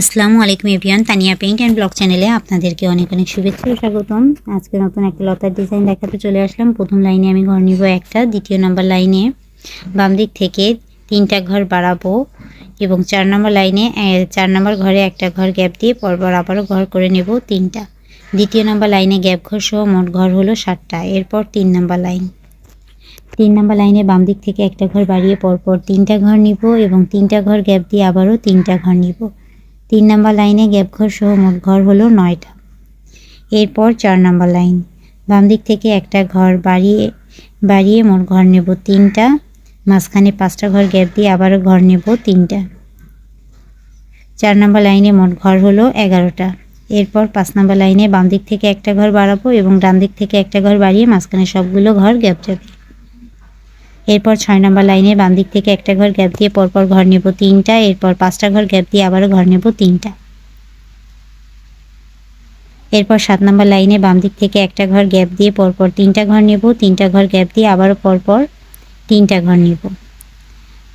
আসসালামু আলাইকুম everyone, Tania paint and blog চ্যানেলে আপনাদেরকে অনেক অনেক শুভেচ্ছা স্বাগতম। আজকে নতুন একটা লতার ডিজাইন দেখাতে চলে আসলাম। প্রথম লাইনে আমি ঘর নিব একটা, দ্বিতীয় নম্বর লাইনে বাম দিক থেকে তিনটা ঘর বাড়াবো এবং চার নম্বর লাইনে চার নম্বর ঘরে একটা ঘর গ্যাপ দিয়ে পরপর আবারও ঘর করে নেব তিনটা। দ্বিতীয় নম্বর লাইনে গ্যাপ ঘর সহ মোট ঘর হলো সাতটা, এরপর তিন নম্বর লাইন। তিন নম্বর লাইনে বাম দিক থেকে একটা ঘর বাড়িয়ে পরপর তিনটা ঘর নিব এবং তিনটা ঘর গ্যাপ দিয়ে আবারও তিনটা ঘর নিব। তিন নম্বর লাইনে গ্যাপ ঘর সহ মোট ঘর হলো নয়টা। এরপর চার নম্বর লাইন। বাম দিক থেকে একটা ঘর বাড়িয়ে বাড়িয়ে মোট ঘর নেব তিনটা। মাঝখানে পাঁচটা ঘর গ্যাপ দিয়ে আবারও ঘর নেব তিনটা। চার নম্বর লাইনে মোট ঘর হলো এগারোটা। এরপর পাঁচ নম্বর লাইনে বাম দিক থেকে একটা ঘর বাড়াবো এবং ডান দিক থেকে একটা ঘর বাড়িয়ে মাঝখানে সবগুলো ঘর গ্যাপ যাবে। এরপর ছয় নম্বর লাইনে বাম দিক থেকে একটা ঘর গ্যাপ দিয়ে পরপর ঘর নেব তিনটা, এরপর পাঁচটা ঘর গ্যাপ দিয়ে আবারও ঘর নেব তিনটা। এরপর সাত নম্বর লাইনে বাম দিক থেকে একটা ঘর গ্যাপ দিয়ে পরপর তিনটা ঘর নেব, তিনটা ঘর গ্যাপ দিয়ে আবারও পরপর তিনটা ঘর নেব।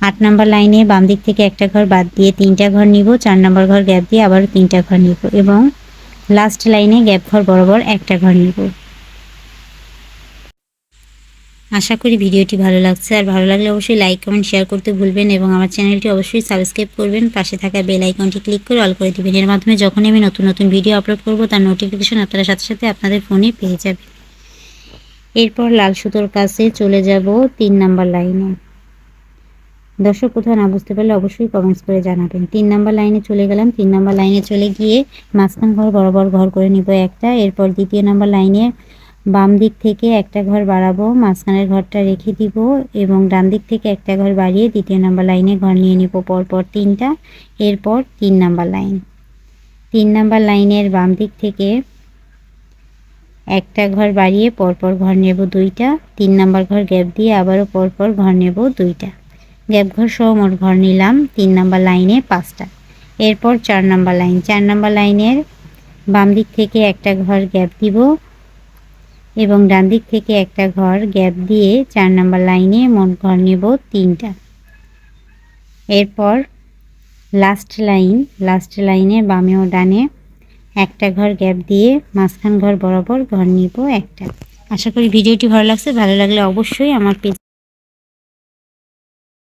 আট নম্বর লাইনে বাম দিক থেকে একটা ঘর বাদ দিয়ে তিনটা ঘর নিব, চার নম্বর ঘর গ্যাপ দিয়ে আবারও তিনটা ঘর নিব এবং লাস্ট লাইনে গ্যাপ ঘর বরাবর একটা ঘর নিব। আশা করি ভিডিওটি ভালো লাগছে। আর ভালো লাগলে অবশ্যই লাইক কমেন্ট শেয়ার করতে ভুলবেন এবং আমার চ্যানেলটি অবশ্যই সাবস্ক্রাইব করবেন। পাশে থাকা বেল আইকনটি ক্লিক করে অল করে দিবেন। এর মাধ্যমে যখনই আমি নতুন নতুন ভিডিও আপলোড করব, তার নোটিফিকেশন আপনারা সাথে সাথে আপনাদের ফোনে পেয়ে যাবেন এরপর লাল সুতোর কাছে চলে যাব তিন নাম্বার লাইনে দর্শক, কোথাও না বুঝতে পারলে অবশ্যই কমেন্টস করে জানাবেন। তিন নাম্বার লাইনে চলে গেলাম। তিন নাম্বার লাইনে চলে গিয়ে মাঝখান ঘর, বরাবর ঘর করে নিব একটা। এরপর দ্বিতীয় নাম্বার লাইনে বাম দিক থেকে একটা ঘর বাড়াবো, মাঝখানের ঘরটা রেখে দিব এবং ডান দিক থেকে একটা ঘর বাড়িয়ে দ্বিতীয় নাম্বার লাইনে ঘর নিয়ে নিব, পরপর তিনটা, এরপর তিন নাম্বার লাইন। তিন নাম্বার লাইনের বাম দিক থেকে একটা ঘর বাড়িয়ে পরপর ঘর নেব দুইটা, তিন নাম্বার ঘর গ্যাপ দিয়ে আবারও পরপর ঘর নেব দুইটা। গ্যাপ ঘর সহ মোট ঘর নিলাম, তিন নাম্বার লাইনে পাঁচটা। এরপর চার নাম্বার লাইন, চার নাম্বার লাইনের বাম দিক থেকে একটা ঘর গ্যাপ দিব এবং ডান দিক থেকে একটা ঘর গ্যাপ দিয়ে চার নাম্বার লাইনে মোট ঘর নেব তিনটা। এরপর লাস্ট লাইন লাস্ট লাইনে বামে ও ডানে একটা ঘর গ্যাপ দিয়ে মাঝখান ঘর বরাবর ঘর নিব একটা। আশা করি ভিডিওটি ভালো লাগছে। ভালো লাগলে অবশ্যই আমার পেজ